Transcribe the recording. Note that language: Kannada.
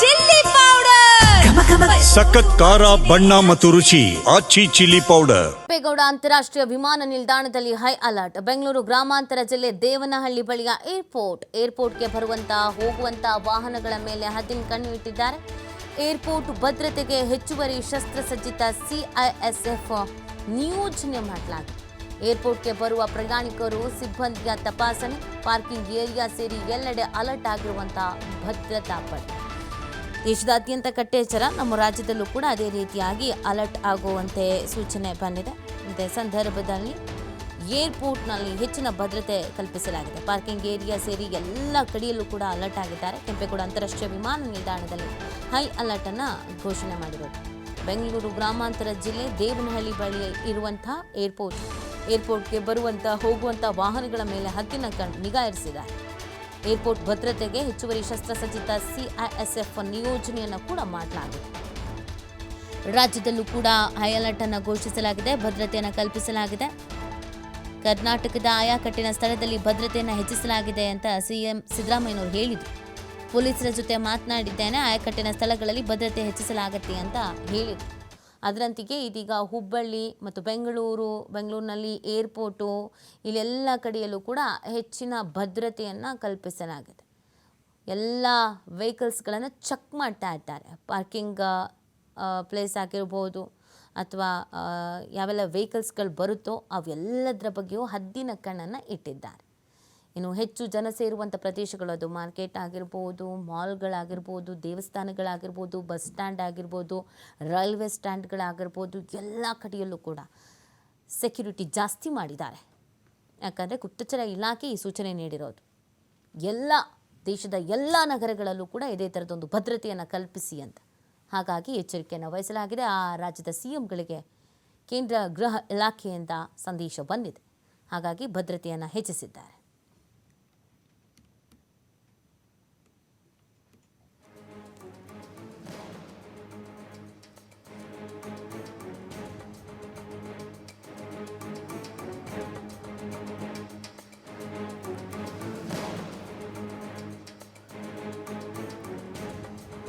Chilli powder. ಸಖತ್ ಖಾರ ಬಣ್ಣ ಮತ್ತು ರುಚಿ ಆಚಿ ಚಿಲ್ಲಿ ಪೌಡರ್. ಕೆಂಪೇಗೌಡ ಅಂತಾರಾಷ್ಟ್ರೀಯ ವಿಮಾನ ನಿಲ್ದಾಣದಲ್ಲಿ ಹೈ ಅಲರ್ಟ್. ಬೆಂಗಳೂರು ಗ್ರಾಮಾಂತರ ಜಿಲ್ಲೆ ದೇವನಹಳ್ಳಿ ಬಳಿಯ ಏರ್ಪೋರ್ಟ್. ಏರ್ಪೋರ್ಟ್ಗೆ ಬರುವಂತಹ ಹೋಗುವಂತಹ ವಾಹನಗಳ ಮೇಲೆ ಹದ್ದಿನ ಕಣ್ಣು ಇಟ್ಟಿದ್ದಾರೆ. ಏರ್ಪೋರ್ಟ್ ಭದ್ರತೆಗೆ ಹೆಚ್ಚುವರಿ ಶಸ್ತ್ರಸಜ್ಜಿತ ಸಿಐಎಸ್ಎಫ್ ನಿಯೋಜನೆ ಮಾಡಲಾಗಿದೆ. ಏರ್ಪೋರ್ಟ್ಗೆ ಬರುವ ಪ್ರಯಾಣಿಕರು ಸಿಬ್ಬಂದಿಯ ತಪಾಸಣೆ ಪಾರ್ಕಿಂಗ್ ಏರಿಯಾ ಸೇರಿ ಎಲ್ಲೆಡೆ ಅಲರ್ಟ್ ಆಗಿರುವಂತಹ ಭದ್ರತಾ ಪಡೆ. ದೇಶದಾದ್ಯಂತ ಕಟ್ಟೆಚ್ಚರ, ನಮ್ಮ ರಾಜ್ಯದಲ್ಲೂ ಕೂಡ ಅದೇ ರೀತಿಯಾಗಿ ಅಲರ್ಟ್ ಆಗುವಂತೆ ಸೂಚನೆ ಬಂದಿದೆ. ಇದೇ ಸಂದರ್ಭದಲ್ಲಿ ಏರ್ಪೋರ್ಟ್ನಲ್ಲಿ ಹೆಚ್ಚಿನ ಭದ್ರತೆ ಕಲ್ಪಿಸಲಾಗಿದೆ. ಪಾರ್ಕಿಂಗ್ ಏರಿಯಾ ಸೇರಿ ಎಲ್ಲ ಕಡೆಯಲ್ಲೂ ಕೂಡ ಅಲರ್ಟ್ ಆಗಿದ್ದಾರೆ. ಕೆಂಪೇಗೌಡ ಅಂತಾರಾಷ್ಟ್ರೀಯ ವಿಮಾನ ನಿಲ್ದಾಣದಲ್ಲಿ ಹೈ ಅಲರ್ಟ್ ಅನ್ನು ಘೋಷಣೆ ಮಾಡಿರೋದು. ಬೆಂಗಳೂರು ಗ್ರಾಮಾಂತರ ಜಿಲ್ಲೆ ದೇವನಹಳ್ಳಿ ಬಳಿ ಇರುವಂತಹ ಏರ್ಪೋರ್ಟ್ ಏರ್ಪೋರ್ಟ್ಗೆ ಬರುವಂತ ಹೋಗುವಂತ ವಾಹನಗಳ ಮೇಲೆ ಹದ್ದಿನ ನಿಗಾ ಇರಿಸಿದ್ದಾರೆ. ಏರ್ಪೋರ್ಟ್ ಭದ್ರತೆಗೆ ಹೆಚ್ಚುವರಿ ಶಸ್ತ್ರಸಜ್ಜಿತ ಸಿಐಎಸ್ಎಫ್ ನಿಯೋಜನೆಯನ್ನು ಕೂಡ ಮಾಡಲಾಗಿದೆ. ರಾಜ್ಯದಲ್ಲೂ ಕೂಡ ಹೈ ಅಲರ್ಟ್ ಅನ್ನು ಘೋಷಿಸಲಾಗಿದೆ, ಭದ್ರತೆಯನ್ನು ಕಲ್ಪಿಸಲಾಗಿದೆ. ಕರ್ನಾಟಕದ ಆಯಾಕಟ್ಟಿನ ಸ್ಥಳದಲ್ಲಿ ಭದ್ರತೆಯನ್ನು ಹೆಚ್ಚಿಸಲಾಗಿದೆ ಅಂತ ಸಿಎಂ ಸಿದ್ದರಾಮಯ್ಯನವರು ಹೇಳಿದರು. ಪೊಲೀಸರ ಜೊತೆ ಮಾತನಾಡಿದ್ದೇನೆ, ಆಯಕಟ್ಟಿನ ಸ್ಥಳಗಳಲ್ಲಿ ಭದ್ರತೆ ಹೆಚ್ಚಿಸಲಾಗುತ್ತೆ ಅಂತ ಹೇಳಿದರು. ಅದರಂತೆಯೇ ಇದೀಗ ಹುಬ್ಬಳ್ಳಿ ಮತ್ತು ಬೆಂಗಳೂರು, ಬೆಂಗಳೂರಿನಲ್ಲಿ ಏರ್ಪೋರ್ಟು, ಇಲ್ಲೆಲ್ಲ ಕಡೆಯಲ್ಲೂ ಕೂಡ ಹೆಚ್ಚಿನ ಭದ್ರತೆಯನ್ನು ಕಲ್ಪಿಸಲಾಗಿದೆ. ಎಲ್ಲ ವೆಹಿಕಲ್ಸ್ಗಳನ್ನು ಚೆಕ್ ಮಾಡ್ತಾ ಇದ್ದಾರೆ. ಪಾರ್ಕಿಂಗ್ ಪ್ಲೇಸ್ ಆಗಿರ್ಬೋದು ಅಥವಾ ಯಾವೆಲ್ಲ ವೆಹಿಕಲ್ಸ್ಗಳು ಬರುತ್ತೋ ಅವೆಲ್ಲದರ ಬಗ್ಗೆಯೂ ಹದ್ದಿನ ಕಣ್ಣನ್ನು ಇಟ್ಟಿದ್ದಾರೆ. ಇನ್ನು ಹೆಚ್ಚು ಜನ ಸೇರುವಂಥ ಪ್ರದೇಶಗಳು ಅದು ಮಾರ್ಕೆಟ್ ಆಗಿರ್ಬೋದು, ಮಾಲ್ಗಳಾಗಿರ್ಬೋದು, ದೇವಸ್ಥಾನಗಳಾಗಿರ್ಬೋದು, ಬಸ್ ಸ್ಟ್ಯಾಂಡ್ ಆಗಿರ್ಬೋದು, ರೈಲ್ವೆ ಸ್ಟ್ಯಾಂಡ್ಗಳಾಗಿರ್ಬೋದು, ಎಲ್ಲ ಕಡೆಯಲ್ಲೂ ಕೂಡ ಸೆಕ್ಯುರಿಟಿ ಜಾಸ್ತಿ ಮಾಡಿದ್ದಾರೆ. ಯಾಕಂದರೆ ಗುಪ್ತಚರ ಇಲಾಖೆ ಈ ಸೂಚನೆ ನೀಡಿರೋದು. ಎಲ್ಲ ದೇಶದ ಎಲ್ಲ ನಗರಗಳಲ್ಲೂ ಕೂಡ ಇದೇ ಥರದೊಂದು ಭದ್ರತೆಯನ್ನು ಕಲ್ಪಿಸಿ ಅಂತ. ಹಾಗಾಗಿ ಎಚ್ಚರಿಕೆಯನ್ನು ವಹಿಸಲಾಗಿದೆ. ಆ ರಾಜ್ಯದ ಸಿ ಎಂಗಳಿಗೆ ಕೇಂದ್ರ ಗೃಹ ಇಲಾಖೆಯಿಂದ ಸಂದೇಶ ಬಂದಿದೆ. ಹಾಗಾಗಿ ಭದ್ರತೆಯನ್ನು ಹೆಚ್ಚಿಸಿದ್ದಾರೆ.